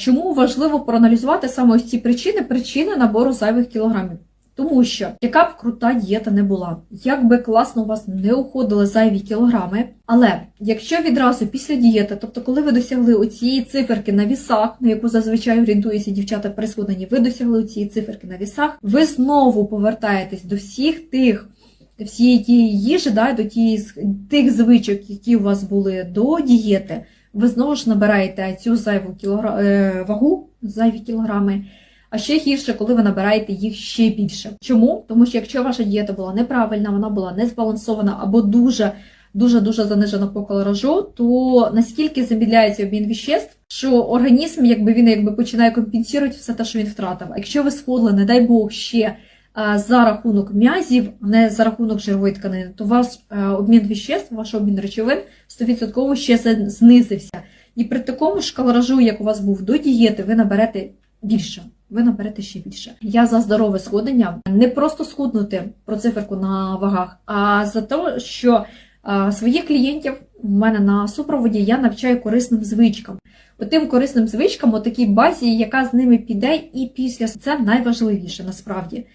Чому важливо проаналізувати саме ось ці причини, причини набору зайвих кілограмів? Тому що яка б крута дієта не була, як би класно у вас не уходили зайві кілограми, але якщо відразу після дієти, тобто коли ви досягли оцієї циферки на вісах, на яку зазвичай орієнтуються дівчата при ви досягли оцієї циферки на вісах, ви знову повертаєтесь до всіх тих. Всієї тієї їжі, да, до тієї, тих звичок, які у вас були до дієти, ви знову ж набираєте цю зайву кілогра... е, вагу, зайві кілограми. А ще гірше, коли ви набираєте їх ще більше. Чому? Тому що якщо ваша дієта була неправильна, вона була не збалансована або дуже дуже дуже занижена по калоражу, то наскільки замідляється обмін віществ, що організм, якби він якби починає компенсувати все те, що він втратив. А якщо ви схудли, не дай Бог, ще за рахунок м'язів, а не за рахунок жирової тканини, то ваш е, обмін віществ, ваш обмін речовин 100% ще знизився. І при такому ж калоражу, як у вас був до дієти, ви наберете більше. Ви наберете ще більше. Я за здорове сходення, не просто схуднути про циферку на вагах, а за те, що своїх клієнтів в мене на супроводі я навчаю корисним звичкам. Отим корисним звичкам, отакій базі, яка з ними піде, і після це найважливіше насправді.